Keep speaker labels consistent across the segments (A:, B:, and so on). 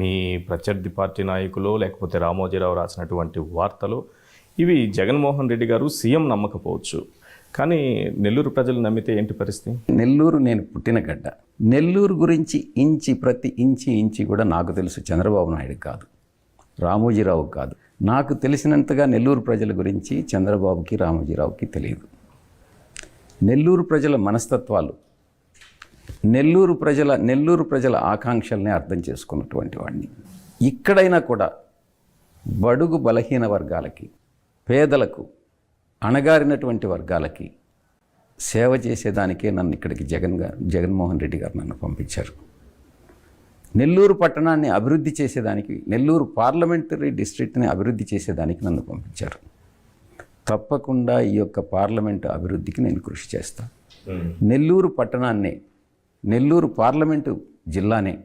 A: మీ ప్రత్యర్థి పార్టీ నాయకులు లేకపోతే రామోజీరావు రాసినటువంటి వార్తలు ఇవి జగన్మోహన్ రెడ్డి గారు సీఎం నమ్మకపోవచ్చు. కానీ నెల్లూరు ప్రజలు నమ్మితే ఏంటి పరిస్థితి?
B: నెల్లూరు నేను పుట్టిన గడ్డ. నెల్లూరు గురించి ఇంచి ప్రతి ఇంచి ఇంచి కూడా నాకు తెలుసు చంద్రబాబు నాయుడు కాదు. రామోజీరావు కాదు. నాకు తెలిసినంతగా నెల్లూరు ప్రజల గురించి చంద్రబాబుకి రామోజీరావుకి తెలియదు. నెల్లూరు ప్రజల మనస్తత్వాలు నెల్లూరు ప్రజల నెల్లూరు ప్రజల ఆకాంక్షల్ని అర్థం చేసుకున్నటువంటి వాడిని. ఇక్కడైనా కూడా బడుగు బలహీన వర్గాలకి పేదలకు అణగారినటువంటి వర్గాలకి సేవ చేసేదానికే నన్ను ఇక్కడికి జగన్ గారు జగన్మోహన్ రెడ్డి గారు నన్ను పంపించారు. నెల్లూరు పట్టణాన్ని అభివృద్ధి చేసేదానికి నెల్లూరు పార్లమెంటరీ డిస్ట్రిక్ట్ని అభివృద్ధి చేసేదానికి నన్ను పంపించారు. తప్పకుండా ఈ యొక్క పార్లమెంటు అభివృద్ధికి నేను కృషి చేస్తాను నెల్లూరు పట్టణాన్ని నెల్లూరు పార్లమెంటు జిల్లానే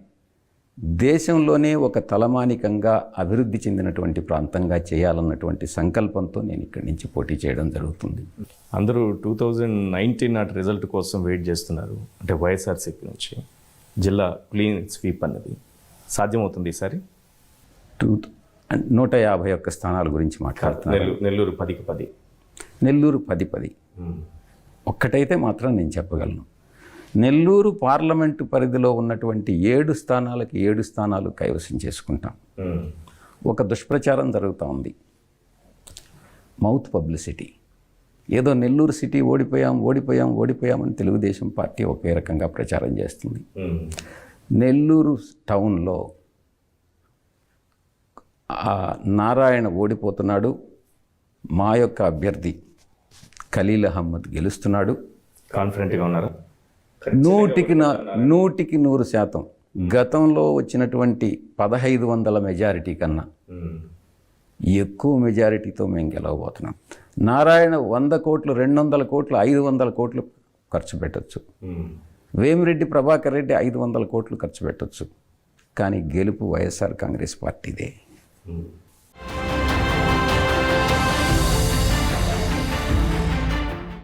B: దేశంలోనే ఒక తలమానికంగా అభివృద్ధి చెందినటువంటి ప్రాంతంగా చేయాలన్నటువంటి సంకల్పంతో నేను ఇక్కడి నుంచి పోటీ చేయడం జరుగుతుంది.
A: అందరూ టూ థౌజండ్ నైన్టీన్ నాటి రిజల్ట్ కోసం వెయిట్ చేస్తున్నారు. అంటే వైఎస్ఆర్సీపీ నుంచి జిల్లా క్లీన్ స్వీప్ అన్నది. సాధ్యమవుతుంది ఈసారి?
B: టూ నూట యాభై ఒక్క స్థానాల గురించి మాట్లాడుతున్నాను
A: నెల్లూరు నెల్లూరు పదికి పది.
B: నెల్లూరు పది పది. ఒక్కటైతే మాత్రం నేను చెప్పగలను. నెల్లూరు పార్లమెంటు పరిధిలో ఉన్నటువంటి ఏడు స్థానాలకి ఏడు స్థానాలు కైవసం చేసుకుంటాం. ఒక దుష్ప్రచారం జరుగుతూ ఉంది. Mouth publicity. ఏదో నెల్లూరు సిటీ ఓడిపోయాం ఓడిపోయాం ఓడిపోయామని తెలుగుదేశం పార్టీ ఒకే రకంగా ప్రచారం చేస్తుంది. నెల్లూరు టౌన్లో ఆ నారాయణ ఓడిపోతున్నాడు. మా యొక్క అభ్యర్థి ఖలీల్ అహ్మద్ గెలుస్తున్నాడు.
A: కాన్ఫిడెంట్గా ఉన్నారా?
B: నూటికి నా నూటికి నూరు శాతం. గతంలో వచ్చినటువంటి పదహైదు వందల మెజారిటీ కన్నా ఎక్కువ మెజారిటీతో మేము గెలవబోతున్నాం. నారాయణ వంద కోట్లు రెండు వందల కోట్లు ఐదు వందల కోట్లు ఖర్చు పెట్టచ్చు. వేమిరెడ్డి ప్రభాకర్ రెడ్డి ఐదు వందల కోట్లు ఖర్చు పెట్టచ్చు. కానీ గెలుపు వైఎస్ఆర్ కాంగ్రెస్ పార్టీదే.